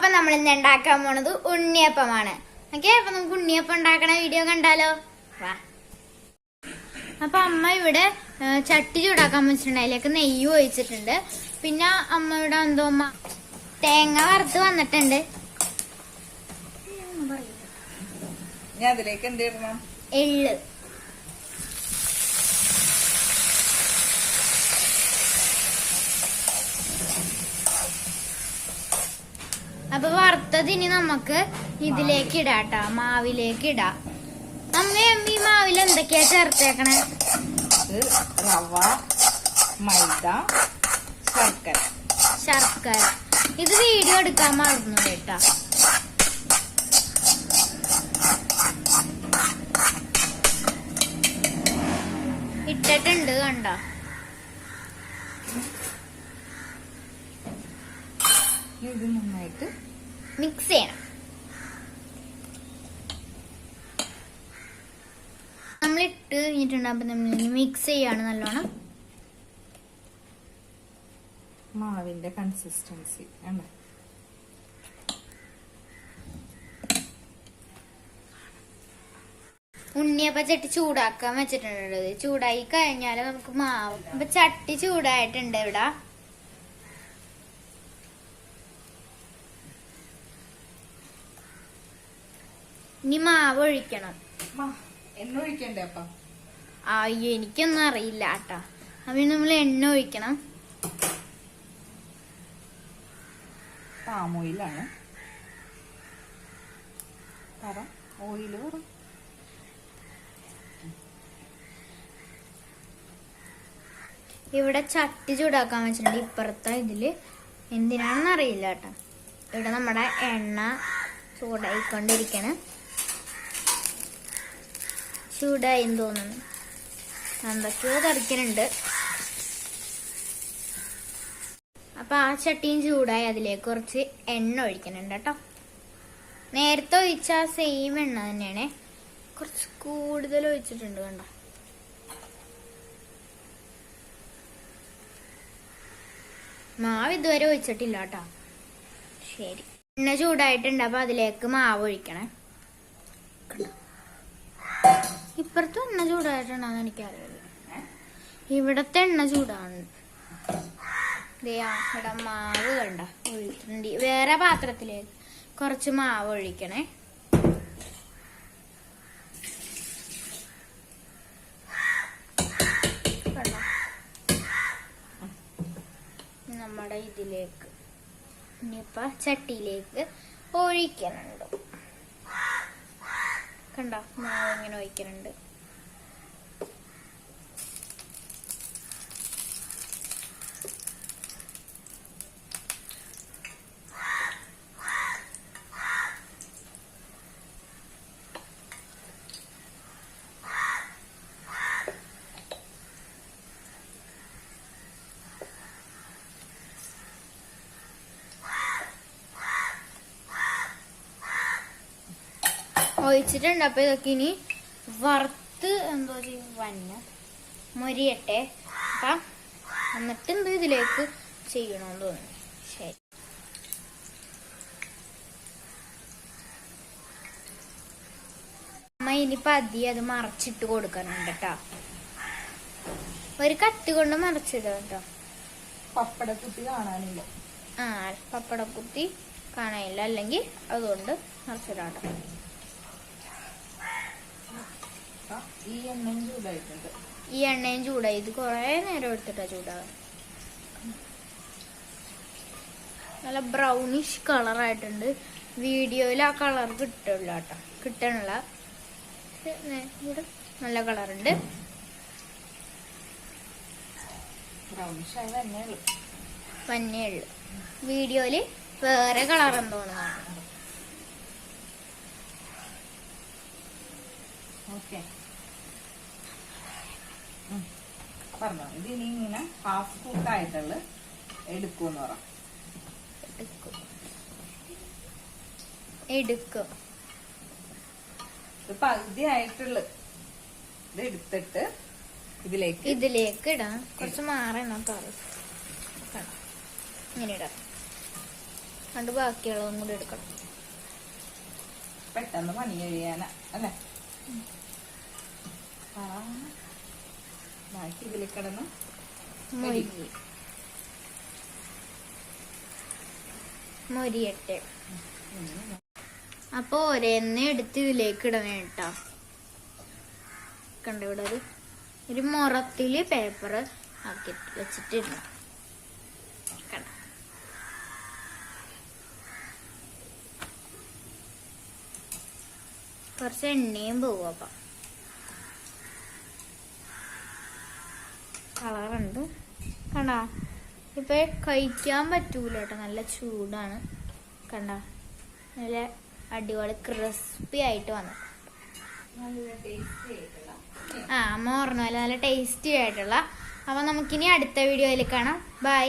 അപ്പൊ നമ്മൾ ഇന്ന് ഉണ്ടാക്കാൻ പോണത് ഉണ്ണിയപ്പമാണ്. ഓക്കെ അപ്പൊ നമുക്ക് ഉണ്ണിയപ്പം ഉണ്ടാക്കണ വീഡിയോ കണ്ടാലോ? വാ. അപ്പൊ അമ്മ ഇവിടെ ചട്ടി ചൂടാക്കാൻ വെച്ചിട്ടുണ്ട്. അതിലേക്ക് നെയ്യ് ഒഴിച്ചിട്ടുണ്ട്. പിന്നെ അമ്മ ഇവിടെ എന്തോ അമ്മ തേങ്ങ വറുത്ത് വന്നിട്ടുണ്ട്. എള്ള്. അപ്പൊ വറുത്തത് ഇനി നമുക്ക് ഇതിലേക്ക് ഇടാട്ടോ മാവിലേക്ക് ഇടാ. അമ്മ ഈ മാവിൽ എന്തൊക്കെയാ ചേർത്തേക്കണേ? റവ മൈദ ശർക്കര. ശർക്കര. ഇത് വീഡിയോ എടുക്കാൻ മറന്നു കേട്ടോ. ഇട്ടിട്ടുണ്ട് കണ്ടോ? ഇത് നന്നായിട്ട് മിക്സ് ചെയ്യണം. നമ്മൾ ഇട്ട് കഴിഞ്ഞിട്ടുണ്ട് അപ്പൊ നമ്മൾ മിക്സ് ചെയ്യാണ് നല്ലോണം. മാവിന്റെ കൺസിസ്റ്റൻസി ആണ് ഉണ്ണിയപ്പ ചട്ടി ചൂടാക്കാൻ വെച്ചിട്ടുണ്ട് ചൂടായി കഴിഞ്ഞാൽ നമുക്ക് മാവ് അപ്പൊ ചട്ടി ചൂടായിട്ടുണ്ട് ഇവിടെ. ഇനി മാവ് ഒഴിക്കണം. എണ്ണ ഒഴിക്കണ്ടേ അപ്പ? അയ്യോ എനിക്കൊന്നും അറിയില്ല കേട്ടാ. അപ്പൊ നമ്മൾ എണ്ണ ഒഴിക്കണം. പാം ഓയിലാണ്. പറ ഓയിൽ പറ. ഇവിടെ ചട്ടി ചൂടാക്കാൻ വെച്ചിട്ടുണ്ട് ഇപ്പുറത്തെ ഇതിൽ. എന്തിനാണെന്ന് അറിയില്ല കേട്ടോ. ഇവിടെ നമ്മുടെ എണ്ണ ചൂടായിക്കൊണ്ടിരിക്കണം. ചൂടായി തോന്നുന്നു. എന്തൊക്കെയോ തെറിക്കുന്നുണ്ട് അപ്പൊ ആ ചട്ടിയും ചൂടായി അതിലേക്ക് കുറച്ച് എണ്ണ ഒഴിക്കുന്നുണ്ട് കേട്ടോ. നേരത്തെ ഒഴിച്ച സെയിം എണ്ണ തന്നെയാണ്. കുറച്ച് കൂടുതൽ ഒഴിച്ചിട്ടുണ്ട് കണ്ടോ. മാവ് ഇതുവരെ ഒഴിച്ചിട്ടില്ല കേട്ടോ. ശരി. എണ്ണ ചൂടായിട്ടുണ്ട് അപ്പൊ അതിലേക്ക് മാവ് ഒഴിക്കണേ കണ്ടോ? ഇപ്പുറത്തും എണ്ണ ചൂടായിട്ടുണ്ടെന്ന് എനിക്കറിയില്ല ഇവിടത്തെ എണ്ണ ചൂടാണ്. ഇവിടെ മാവ് കണ്ട? ഒഴിക്കുന്നുണ്ട് വേറെ പാത്രത്തിലേക്ക് കുറച്ച് മാവ് ഒഴിക്കണേ. നമ്മുടെ ഇതിലേക്ക് ഇനിയിപ്പ ചട്ടിയിലേക്ക് ഒഴിക്കണുണ്ട്. കണ്ടോ. മാവ് ഇങ്ങനെ ഒഴിക്കണുണ്ട് ഒഴിച്ചിട്ടുണ്ട്. അപ്പൊ ഇതൊക്കെ ഇനി വറുത്ത് എന്തോ ചെയ്യും വന്ന മൊരിയട്ടെ. അപ്പ എന്നിട്ട് എന്തോ ഇതിലേക്ക് ചെയ്യണമെന്ന് തോന്നുന്നു. ശരി. അമ്മ ഇനിയിപ്പൊ അതി അത് മറച്ചിട്ട് കൊടുക്കണുണ്ട് കേട്ടോ ഒരു കത്തി കൊണ്ട് മറച്ചിടുക കേട്ടോ പപ്പടക്കുത്തി കാണാനില്ല. ആ പപ്പടക്കുത്തി കാണാനില്ല. അല്ലെങ്കിൽ അതുകൊണ്ട് മറച്ചിടാം കേട്ടോ ഈ എണ്ണയും ചൂടായിട്ടുണ്ട്. ഈ എണ്ണയും ചൂടായി. ഇത് കുറേ നേരം എടുത്തിട്ടാ ചൂടാകാൻ നല്ല ബ്രൗണിഷ് കളറായിട്ടുണ്ട് വീഡിയോയിൽ ആ കളർ കിട്ടില്ല കേട്ടോ. കിട്ടണില്ല. ഇവിടെ നല്ല കളറുണ്ട് ഉള്ളു. മഞ്ഞയുള്ളു വീഡിയോയിൽ വേറെ കളർ എന്തോന്ന് ഓക്കെ പറഞ്ഞോ. ഇത് ഇനി ഇങ്ങനെ ഹാഫ് കുക്കായിട്ടുള്ള എടുക്കൂന്ന് പറ. എടുക്കും. എടുക്കും. ഇത് പകുതി ആയിട്ടുള്ള ഇത് എടുത്തിട്ട് ഇതിലേക്ക് ഇതിലേക്ക് ഇടാം. കുറച്ച് മാറണം ഇങ്ങനെ ഇടാം. അത് ബാക്കിയുള്ളതും കൂടി എടുക്കണം. പെട്ടെന്ന് പണി കഴിയാനാ അല്ലേ? ബാക്കി ഇതിൽ കിടന്ന് മൊരി മൊരിയട്ടെ. അപ്പൊ ഒരെണ്ണ എടുത്ത് ഇതിലേക്ക് ഇടണേ കേട്ടോ. കണ്ട ഇവിടെ ഒരു ഒരു മുറത്തിൽ പേപ്പർ ആക്കി വെച്ചിട്ടിരുന്നു കുറച്ച് എണ്ണയും പോവും അപ്പൊ. കളറുണ്ട്. കണ്ട? ഇപ്പൊ കഴിക്കാൻ പറ്റൂല കേട്ടോ. നല്ല ചൂടാണ്. കണ്ട? നല്ല അടിപൊളി ക്രിസ്പി ആയിട്ട് വന്നു. ആ അമ്മ ഓർമ്മ നല്ല ടേസ്റ്റി ആയിട്ടുള്ള. അപ്പൊ നമുക്കിനി അടുത്ത വീഡിയോയിൽ കാണാം. ബൈ